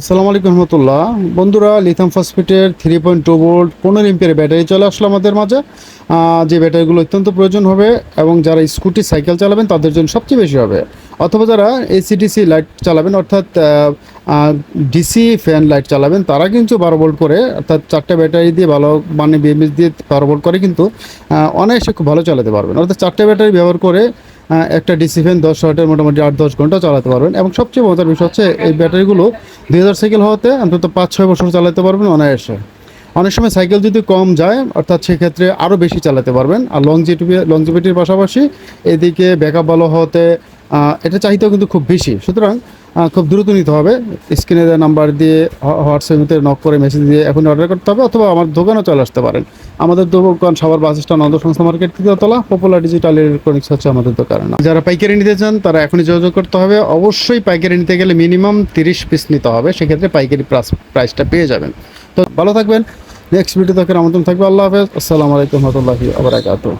আসসালামু আলাইকুম রহমতুল্লাহ। বন্ধুরা লিথাম ফসফেটের থ্রি পয়েন্ট টু ভোল্ট পনেরো এমপিয়ার ব্যাটারি চলে আসলো আমাদের মাঝে। যে ব্যাটারিগুলো অত্যন্ত প্রয়োজন হবে এবং যারা স্কুটি সাইকেল চালাবেন, তাদের জন্য সবচেয়ে বেশি হবে। অথবা যারা এসিডিসি লাইট চালাবেন, অর্থাৎ ডিসি ফ্যান লাইট চালাবেন, তারা কিন্তু বারো ভোল্ট করে, অর্থাৎ চারটে ব্যাটারি দিয়ে ভালো মানে বিএমএস দিয়ে বারো ভোল্ট করে কিন্তু অনায়াসে খুব ভালো চালাতে পারবেন। অর্থাৎ চারটে ব্যাটারি ব্যবহার করে একটা ডিসি ফ্যান দশ ওয়াটের মোটামুটি আট, দশ ঘণ্টা চালাতে পারবেন। এবং সবচেয়ে মজার বিষয় হচ্ছে এই ব্যাটারিগুলো দুই হাজার সাইকেল হওয়াতে অন্তত পাঁচ, ছয় বছর চালাতে পারবেন অনায়াসে। অনেক সময় সাইকেল যদি কম যায়, অর্থাৎ সেক্ষেত্রে আরও বেশি চালাতে পারবেন। আর লংজিটিভি লংজিভিটির পাশাপাশি এদিকে ব্যাকআপ ভালো হওয়াতে এটা চাহিদাও কিন্তু খুব বেশি। সুতরাং খুব দ্রুত নিতে হবে। স্ক্রিনে দেওয়া নাম্বার দিয়ে হোয়াটসঅ্যাপে নক করে মেসেজ দিয়ে এখন অর্ডার করতে হবে অথবা আমার দোকানেও চলে আসতে পারেন। আমাদের দোকান সবার বাস স্ট্যান্ড অন্ধ সংস্থা মার্কেট তৃতীয়তলা পপুলার ডিজিটাল ইলেকট্রনিক্স হচ্ছে আমাদের দোকান যারা পাইকারি নিতে চান, তারা এখনই যোগাযোগ করতে হবে। অবশ্যই পাইকারি নিতে গেলে মিনিমাম তিরিশ পিস নিতে হবে। সেক্ষেত্রে পাইকারি প্রাইসটা পেয়ে যাবেন। তো ভালো থাকবেন। নেক্সট ভিডিও দেখার আমন্ত্রণ থাকবে। আল্লাহ হাফেজ। আসসালামু আলাইকুম রহমতুল্লাহি আবরাকাতুহ